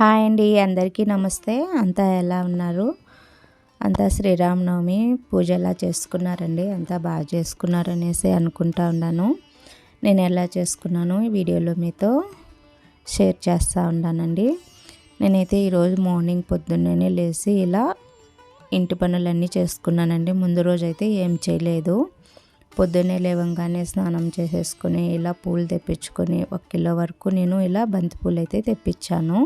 Hi అండి అందరికీ నమస్తే. అంతా ఎలా ఉన్నారు? అంతా శ్రీరామనవమి పూజ ఎలా చేసుకున్నారండి. అంతా బాగా చేసుకున్నారు అనేసి అనుకుంటా ఉన్నాను. నేను ఎలా చేసుకున్నాను ఈ వీడియోలో మీతో షేర్ చేస్తూ ఉన్నానండి. నేనైతే ఈరోజు మార్నింగ్ పొద్దున్నే లేచి ఇలా ఇంటి పనులన్నీ చేసుకున్నానండి. ముందు రోజు అయితే ఏం చేయలేదు. పొద్దున్నే లేవంగానే స్నానం చేసేసుకుని ఇలా పూలు తెప్పించుకొని ఒక కిలో వరకు నేను ఇలా బంతి పూలు అయితే తెప్పించాను.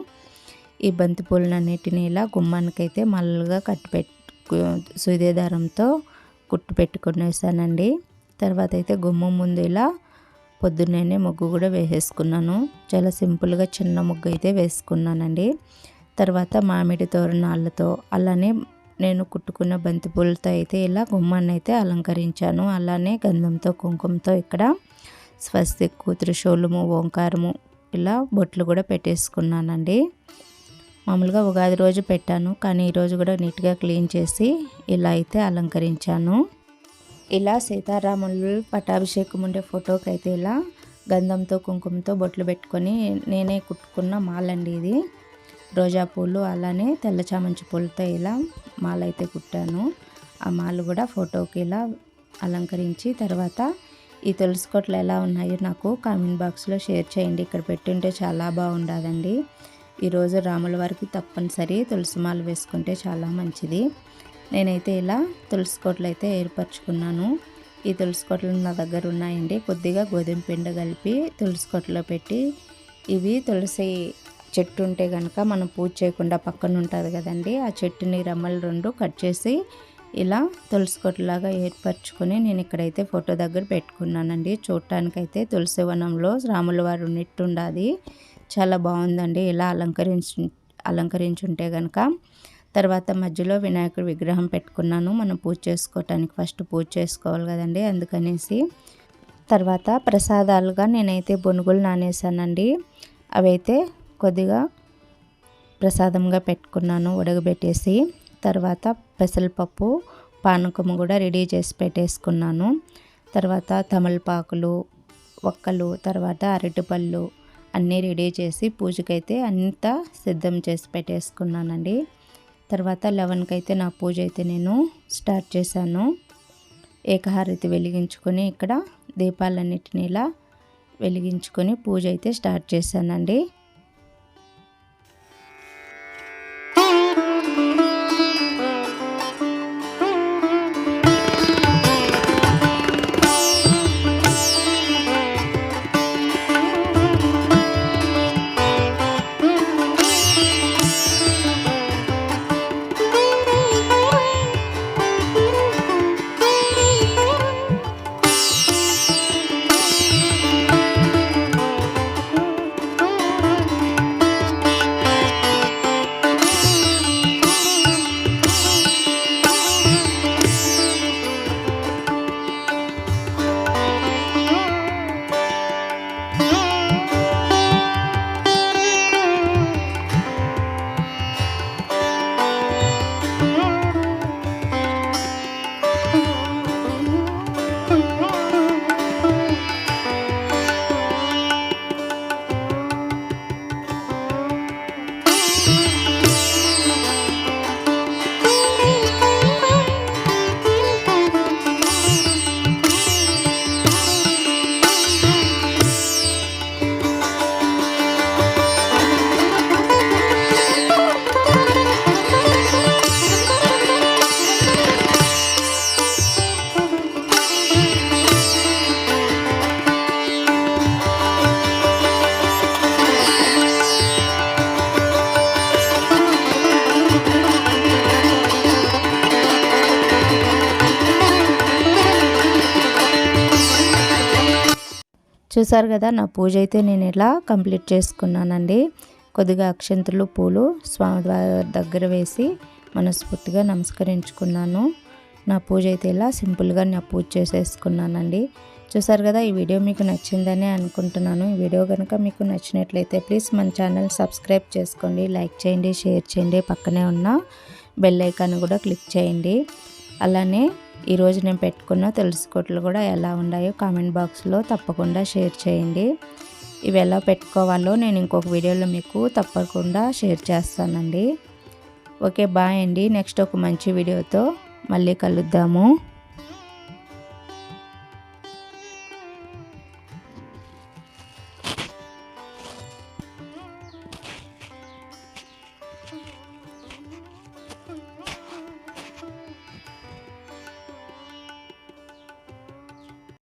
ఈ బంతి పూలన్నిటిని ఇలా గుమ్మానికైతే మల్లగా కట్టి పెట్టు సూది దారంతో కుట్టు పెట్టుకునేసానండి తర్వాత అయితే గుమ్మం ముందు ఇలా పొద్దున్నే ముగ్గు కూడా వేసేసుకున్నాను. చాలా సింపుల్గా చిన్న ముగ్గు అయితే వేసుకున్నానండి. తర్వాత మామిడి తోరణాలతో అలానే నేను కుట్టుకున్న బంతిపూలతో అయితే ఇలా గుమ్మాన్ని అయితే అలంకరించాను. అలానే గంధంతో కుంకుమతో ఇక్కడ స్వస్తిక్కు త్రిశూలము ఓంకారము ఇలా బొట్లు కూడా పెట్టేసుకున్నానండి. మామూలుగా ఉగాది రోజు పెట్టాను కానీ ఈరోజు కూడా నీట్గా క్లీన్ చేసి ఇలా అయితే అలంకరించాను. ఇలా సీతారాములు పట్టాభిషేకం ఉండే ఫోటోకి అయితే ఇలా గంధంతో కుంకుమతో బొట్లు పెట్టుకొని నేనే కుట్టుకున్న మాలండి ఇది. రోజా పూలు అలానే తెల్ల చామంచి పూలతో ఇలా మాల అయితే కుట్టాను. ఆ మాలు కూడా ఫోటోకి ఇలా అలంకరించి తర్వాత ఈ తులసి కొట్లు ఎలా ఉన్నాయో నాకు కామెంట్ బాక్స్లో షేర్ చేయండి. ఇక్కడ పెట్టుంటే చాలా బాగుండదండి. ఈరోజు రాముల వారికి తప్పనిసరి తులసిమాల వేసుకుంటే చాలా మంచిది. నేనైతే ఇలా తులసి కోట్లు అయితే ఏర్పరచుకున్నాను. ఈ తులసి కోట్లు నా దగ్గర ఉన్నాయండి. కొద్దిగా గోధుమ పిండి కలిపి తులసి కోట్లో పెట్టి ఇవి తులసి చెట్టు ఉంటే కనుక మనం పూజ చేయకుండా పక్కన ఉంటుంది కదండి. ఆ చెట్టుని రమ్మలు రెండు కట్ చేసి ఇలా తులసికొట్టులాగా ఏర్పరచుకొని నేను ఇక్కడైతే ఫోటో దగ్గర పెట్టుకున్నానండి. చూడటానికైతే తులసి వనంలో రాముల వారు ఉన్నట్టుండాది. చాలా బాగుందండి. ఇలా అలంకరించి అలంకరించుంటే కనుక తర్వాత మధ్యలో వినాయకుడి విగ్రహం పెట్టుకున్నాను. మనం పూజ చేసుకోవటానికి ఫస్ట్ పూజ చేసుకోవాలి కదండి అందుకనేసి. తర్వాత ప్రసాదాలుగా నేనైతే బొనుగులు నానేసానండి. అవైతే కొద్దిగా ప్రసాదంగా పెట్టుకున్నాను ఉడకబెట్టేసి. తర్వాత పెసరపప్పు పానకము కూడా రెడీ చేసి పెట్టేసుకున్నాను. తర్వాత తమలపాకులు ఒక్కలు తర్వాత అరటిపళ్ళు అన్నీ రెడీ చేసి పూజకైతే అంతా సిద్ధం చేసి పెట్టేసుకున్నానండి. తర్వాత లెవెన్కి అయితే నా పూజ అయితే నేను స్టార్ట్ చేశాను. ఏకహారతి వెలిగించుకొని ఇక్కడ దీపాలన్నిటిని ఇలా వెలిగించుకొని పూజ అయితే స్టార్ట్ చేశానండి. చూసారు కదా నా పూజ అయితే నేను ఇలా కంప్లీట్ చేసుకున్నానండి. కొద్దిగా అక్షంతులు పూలు స్వామివారి దగ్గర వేసి మనస్ఫూర్తిగా నమస్కరించుకున్నాను. నా పూజ అయితే ఇలా సింపుల్గా నా పూజ చేసేసుకున్నానండి. చూసారు కదా ఈ వీడియో మీకు నచ్చిందని అనుకుంటున్నాను. ఈ వీడియో కనుక మీకు నచ్చినట్లయితే ప్లీజ్ మన ఛానల్ సబ్స్క్రైబ్ చేసుకోండి లైక్ చేయండి షేర్ చేయండి. పక్కనే ఉన్న బెల్ ఐకాన్ కూడా క్లిక్ చేయండి. అలానే ఈరోజు నేను పెట్టుకున్న తులసి కొట్లు కూడా ఎలా ఉన్నాయో కామెంట్ బాక్స్లో తప్పకుండా షేర్ చేయండి. ఇవి ఎలా పెట్టుకోవాలో నేను ఇంకొక వీడియోలో మీకు తప్పకుండా షేర్ చేస్తానండి. ఓకే బాయ్ అండి. నెక్స్ట్ ఒక మంచి వీడియోతో మళ్ళీ కలుద్దాము.